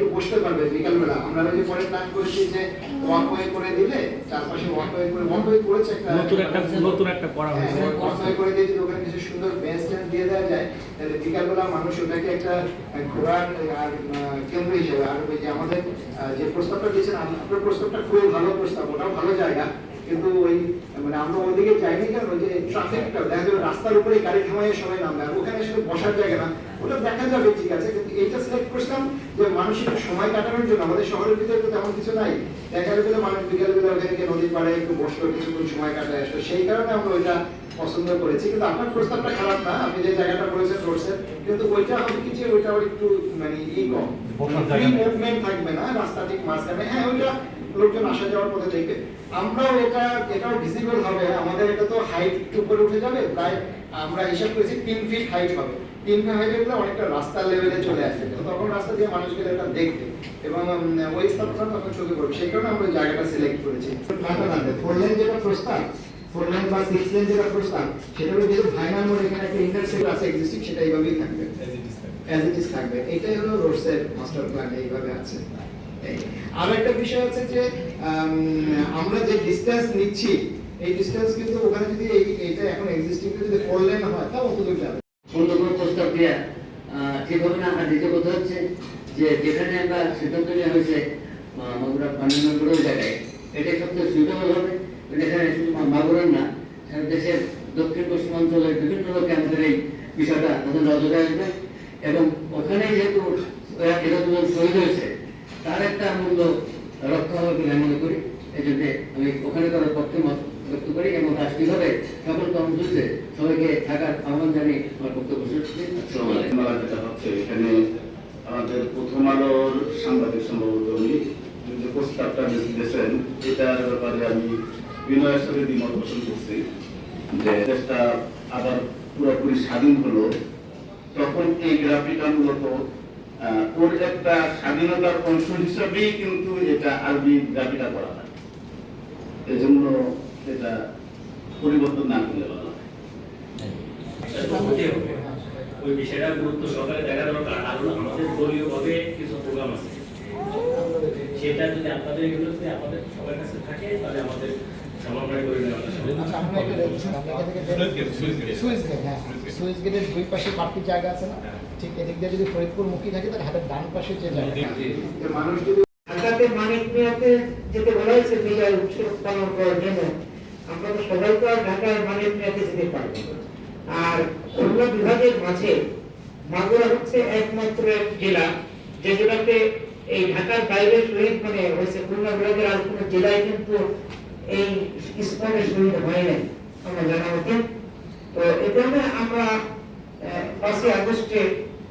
একটু বসতে পারবে বিকালবেলা। আমরা যদি যে পরে প্ল্যান করছি যে ওয়াকওয়ে করে দিলে চারপাশে ওয়াকওয়ে করে ওয়াকওয়ে করেছে একটা নতুন একটা নতুন একটা করা হ্যাঁ, হয়েছে ওয়াকওয়ে করে দিয়ে যদি ওখানে কিছু সুন্দর বেঞ্চ টেঞ্চ দিয়ে দেওয়া যায় তাহলে বিকালবেলা মানুষ ওটাকে একটা ঘোরার আর কেন্দ্র হিসেবে আর ওই যে আমাদের যে প্রস্তাবটা দিয়েছেন আপনার প্রস্তাবটা খুবই ভালো প্রস্তাব ওটাও ভালো জায়গা। কিন্তু ওই মানে আমরা ওদিকে যাইনি কারণ ওই যে ট্রাফিকটা দেখা রাস্তার উপরে গাড়ি থামাইয়ে সবাই নামবে। আর ওখানে শুধু বসার জায়গা না ওটা দেখা যাবে ঠিক আছে? কিন্তু এইটা সিলেক্ট করছিলাম যে মানুষ একটু সময় কাটানোর জন্য। আমাদের শহরের ভিতরে তো তেমন কিছু নাই। দেখা যাবে মানুষ বিকেল বেলা ওখানে গিয়ে নদীর পাড়ে একটু বসল কিছুক্ষণ সময় কাটায় আসলো। সেই কারণে আমরা ওইটা পছন্দ করেছি। কিন্তু আপনার প্রস্তাবটা খারাপ না? আপনি যে জায়গাটা বলেছেন রোডসের কিন্তু ওইটা হবে কি যে ওইটা একটু মানে ই কম। মুভমেন্ট থাকবে না রাস্তা ঠিক মাঝখানে। হ্যাঁ ওইটা লোকজন আসা যাওয়ার পথে দেখবে আমরাও এটা এটাও ভিজিবল হবে। আমাদের এটা তো হাইট একটু উপরে উঠে যাবে প্রায় আমরা হিসাব করেছি তিন ফিট হাইট হবে। তিন ফিট হাইট গেলে অনেকটা রাস্তার লেভেলে চলে আসবে। তো তখন রাস্তা দিয়ে মানুষ গেলে এটা দেখবে। এবং ওই স্থাপনা তখন চোখে পড়বে সেই কারণে আমরা ওই জায়গাটা সিলেক্ট করেছি। ফোর লেন যেটা প্রস্তাব ফোর লেন বা সিক্স লেন যেটা প্রস্তাব সেটা হলো যেহেতু ফাইনাল মোড এখানে একটা ইন্টারসেক্ট আছে এক্সিস্টিং সেটা এইভাবেই থাকবে। অ্যাজ ইট ইজ থাকবে। এটাই হলো রোডসের মাস্টার প্ল্যান এইভাবে আছে। আর একটা বিষয় আছে যে আমরা যে ডিসটেন্স নিচ্ছি, এই ডিসটেন্স কিন্তু ওখানে যদি এইটা এখন এক্সিস্টিং যদি ফোর লেন হয়, তাও অত দূর যাবে অন্য কোনো প্রস্তাব দেওয়া ঠিক হবে না, আর দ্বিতীয় কথা হচ্ছে যে, যেখানে আমরা সিদ্ধান্ত নেওয়া হয়েছে মাগুরা পানি নম্বরের জায়গায়, এটাই সবচেয়ে সুইটেবল হবে। এখানে শুধু মাগুরার না দেশের দক্ষিণ পশ্চিম অঞ্চলের বিভিন্ন লোকে আমাদের এই বিষয়টা তাদের নজরে আসবে। এবং ওখানে যেহেতু এরা দুজন শহীদ হয়েছে তার একটা মূল্য রক্ষা হবে বলে মনে করি। এই জন্য আমি ওখানে করার পক্ষে মত ব্যক্ত করি এবং রাষ্ট্রীয়ভাবে সকল কর্মসূচিতে সবাইকে থাকার আহ্বান জানিয়ে আমার বক্তব্য শেষ এখানে আমাদের প্রথম আলোর সাংবাদিক সম্ভবত উনি যে প্রস্তাবটা দিয়েছেন, এটার ব্যাপারে আমি বিনয়ের সাথে দ্বিমত পোষণ করছি যে দেশটা আবার পুরোপুরি স্বাধীন হলো। তখন এই গ্রাফিটা ওর একটা স্বাধীনতার অংশ হিসাবেই কিন্তু এটা আরবি গ্রাফিটা করা হয় এজন্য এটা পরিবর্তন না করলে ভালো। ওই বিষয়টা গুরুত্ব সহকারে দেখা দরকার আর আমাদের দলীয় ভাবে কিছু প্রোগ্রাম আছে সেটা যদি আপনাদের এগুলো যদি আপনাদের সবার কাছে থাকে তাহলে আমাদের সমন্বয় করে সম্ভব। আচ্ছা switch gate, switch gate. Switch gate হ্যাঁ সুইচ গেটের দুই পাশে পার্টির জায়গা আছে না ঠিক এদিক দিয়ে যদি ফরিদপুর মুখী থাকে তাহলে হাতের ডান পাশে যে জায়গা মানুষ যদি ঢাকাতে মানিক মিয়াতে যেতে বলা হয়েছে বিজয় উৎসব পালন করার জন্য আমরা তো সবাই তো আর ঢাকার মানিক মিয়াতে যেতে পারব আর খুলনা বিভাগের মাঝে মাগুরা হচ্ছে একমাত্র এক জেলা যে জেলাতে এই ঢাকার বাইরে শহীদ মানে হয়েছে খুলনা বিভাগের আর কোনো জেলায় কিন্তু এই ইস্কনের শহীদ হয় নাই আমরা জানা মতে। তো কারণে আমরা পাঁচই আগস্টে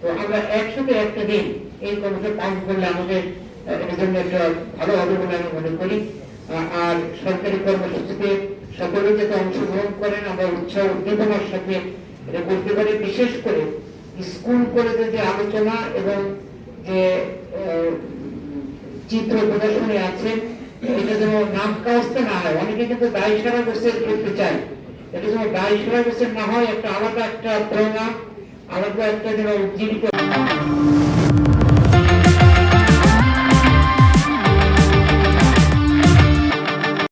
তো আমরা একসাথে একটা দিন এই পালন করলে আমাদের জন্য একটা ভালো হবে বলে আমি মনে করি। আর সরকারি কর্মসূচিতে সকলে যাতে অংশগ্রহণ করেন, আমরা উৎসাহ উদ্দীপনার সাথে এটা করতে পারি। বিশেষ করে স্কুল কলেজে যে আলোচনা এবং যে চিত্র প্রদর্শনী আছে, এটা যেন নাম কাজতে না হয়। অনেকে কিন্তু দায়ী সারা গোছের করতে চায়। এটা যেন দায়ী সারা গোছের না হয়, একটা আলাদা একটা প্রেরণা আলাদা একটা যেন উজ্জীবিত